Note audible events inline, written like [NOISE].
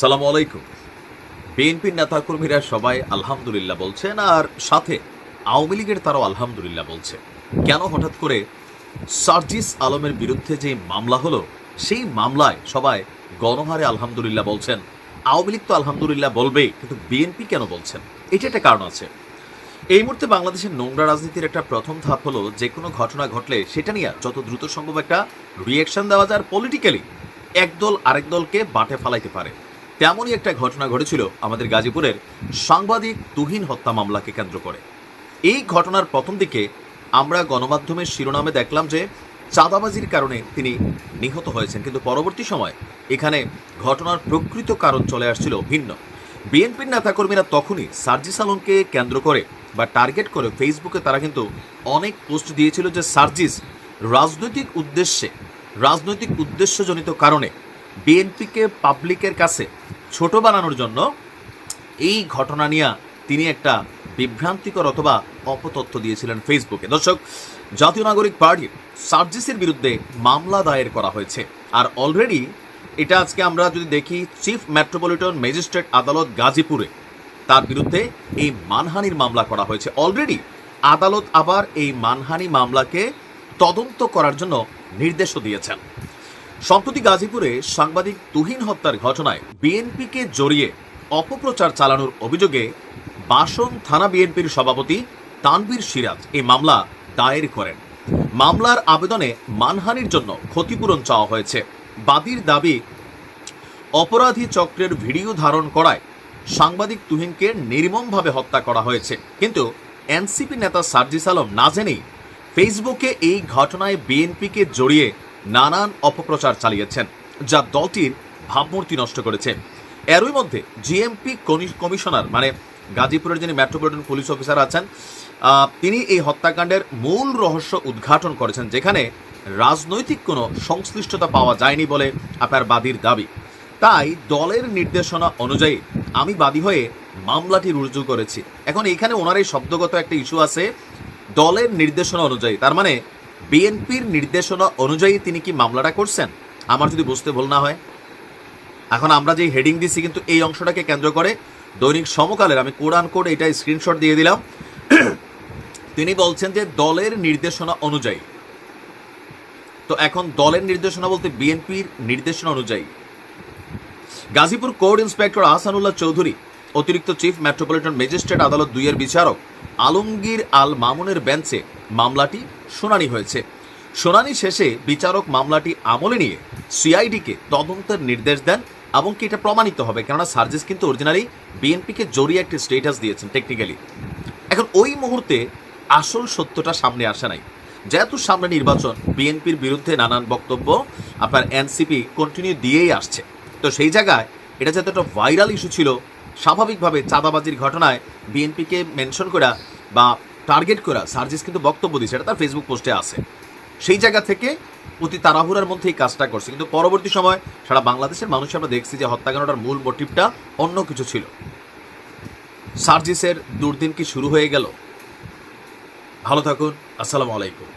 সালাম আলাইকুম। বিএনপির নেতাকর্মীরা সবাই আলহামদুলিল্লাহ বলছেন, আর সাথে আওয়ামী লীগের তারাও আলহামদুলিল্লাহ বলছে। কেন হঠাৎ করে সার্জিস আলমের বিরুদ্ধে যে মামলা হলো, সেই মামলায় সবাই গণহারে আলহামদুলিল্লাহ বলছেন। আওয়ামী লীগ তো আলহামদুলিল্লাহ বলবেই, কিন্তু বিএনপি কেন বলছেন? এটা একটা কারণ আছে। এই মুহূর্তে বাংলাদেশের নোংরা রাজনীতির একটা প্রথম ধাপ হলো, যে কোনো ঘটনা ঘটলে সেটা নিয়ে যত দ্রুত সম্ভব একটা রিয়েকশন দেওয়া যায়, আর পলিটিক্যালি একদল আরেক দলকে বাটে ফালাইতে পারে। তেমনই একটা ঘটনা ঘটেছিল আমাদের গাজীপুরের সাংবাদিক তুহিন হত্যা মামলাকে কেন্দ্র করে। এই ঘটনার প্রথম দিকে আমরা গণমাধ্যমের শিরোনামে দেখলাম যে চাঁদাবাজির কারণে তিনি নিহত হয়েছেন, কিন্তু পরবর্তী সময় এখানে ঘটনার প্রকৃত কারণ চলে আসছিল ভিন্ন। বিএনপির নেতাকর্মীরা তখনই সার্জিস আলমকে কেন্দ্র করে বা টার্গেট করে ফেসবুকে তারা কিন্তু অনেক পোস্ট দিয়েছিল যে সার্জিস রাজনৈতিক উদ্দেশ্যে, রাজনৈতিক উদ্দেশ্যজনিত কারণে বিএনপিকে পাবলিকের কাছে ছোট বানানোর জন্য এই ঘটনা নিয়ে তিনি একটা বিভ্রান্তিকর অথবা অপতথ্য দিয়েছিলেন ফেসবুকে। দর্শক, জাতীয় নাগরিক পার্টির সার্জিসের বিরুদ্ধে মামলা দায়ের করা হয়েছে। আর অলরেডি এটা আজকে আমরা যদি দেখি চিফ মেট্রোপলিটন ম্যাজিস্ট্রেট আদালত গাজীপুরে তার বিরুদ্ধে এই মানহানির মামলা করা হয়েছে। অলরেডি আদালত আবার এই মানহানি মামলাকে তদন্ত করার জন্য নির্দেশও দিয়েছেন। সম্প্রতি গাজীপুরে সাংবাদিক তুহিন হত্যার ঘটনায় বিএনপিকে জড়িয়ে অপপ্রচার চালানোর অভিযোগে বাসন থানা বিএনপির সভাপতি তানবীর সিরাজ এই মামলা দায়ের করেন। মামলার আবেদনে মানহানির জন্য ক্ষতিপূরণ চাওয়া হয়েছে। বাদীর দাবি, অপরাধী চক্রের ভিডিও ধারণ করায় সাংবাদিক তুহিনকে নির্মমভাবে হত্যা করা হয়েছে। কিন্তু এনসিপি নেতা সার্জিস আলম না জেনেই ফেসবুকে এই ঘটনায় বিএনপিকে জড়িয়ে নানান অপপ্রচার চালিয়েছেন, যা দলটির ভাবমূর্তি নষ্ট করেছে। এরই মধ্যে জিএমপি কমিশনার মানে গাজীপুরের যিনি মেট্রোপলিটন পুলিশ অফিসার আছেন তিনি এই হত্যাকাণ্ডের মূল রহস্য উদ্ঘাটন করেছেন, যেখানে রাজনৈতিক কোনো সংশ্লিষ্টতা পাওয়া যায়নি বলে আপনার বাদীর দাবি। তাই দলের নির্দেশনা অনুযায়ী আমি বাদী হয়ে মামলাটি রুজু করেছি। এখন এখানে ওনার এই শব্দগত একটা ইস্যু আছে। দলের নির্দেশনা অনুযায়ী, তার মানে বিএনপির নির্দেশনা অনুযায়ী তিনি কি মামলাটা করছেন? আমার যদি বুঝতে ভুল না হয়। এখন আমরা যে হেডিং দিচ্ছি কিন্তু এই অংশটাকে কেন্দ্র করে দৈনিক সমকালের, আমি কোরআন কোড এটা স্ক্রিনশট দিয়ে দিলাম। [CLEARS THROAT] তিনি বলছেন যে দলের নির্দেশনা অনুযায়ী। তো এখন দলের নির্দেশনা বলতে বিএনপির নির্দেশনা অনুযায়ী। গাজীপুর কোর্ট ইন্সপেক্টর আহসানুল্লাহ চৌধুরী, অতিরিক্ত চিফ মেট্রোপলিটন ম্যাজিস্ট্রেট আদালত দুইয়ের বিচারক আলমগীর আল মামুনের বেঞ্চে মামলাটি শুনানি হয়েছে। শুনানি শেষে বিচারক মামলাটি আমলে নিয়ে সিআইডিকে তদন্তের নির্দেশ দেন এবং কি এটা প্রমাণিত হবে। কেননা সার্জিস কিন্তু অরিজিনালি বিএনপিকে জড়িয়ে একটি স্টেটাস দিয়েছেন টেকনিক্যালি এখন ওই মুহূর্তে আসল সত্যটা সামনে আসে নাই। যেহেতু সামনে নির্বাচন, বিএনপির বিরুদ্ধে নানান বক্তব্য আপনার এনসিপি কন্টিনিউ দিয়েই আসছে। তো সেই জায়গায় এটা যেহেতু একটা ভাইরাল ইস্যু ছিল স্বাভাবিকভাবে চাঁদাবাজির ঘটনায় বিএনপিকে মেনশন করা বা টার্গেট করা সার্জিস কিন্তু বক্তব্য দিচ্ছে এটা তার ফেসবুক পোস্টে আছে। সেই জায়গা থেকে অতি তাড়াহুড়ার মধ্যে এই কাজটা করছে। কিন্তু পরবর্তী সময় সারা বাংলাদেশের মানুষ আমরা দেখছি যে হত্যাকাণ্ডটার মূল মোটিভটা অন্য কিছু ছিল। সার্জিসের দুর্দিন কি শুরু হয়ে গেল? ভালো থাকুন, আসসালামু আলাইকুম।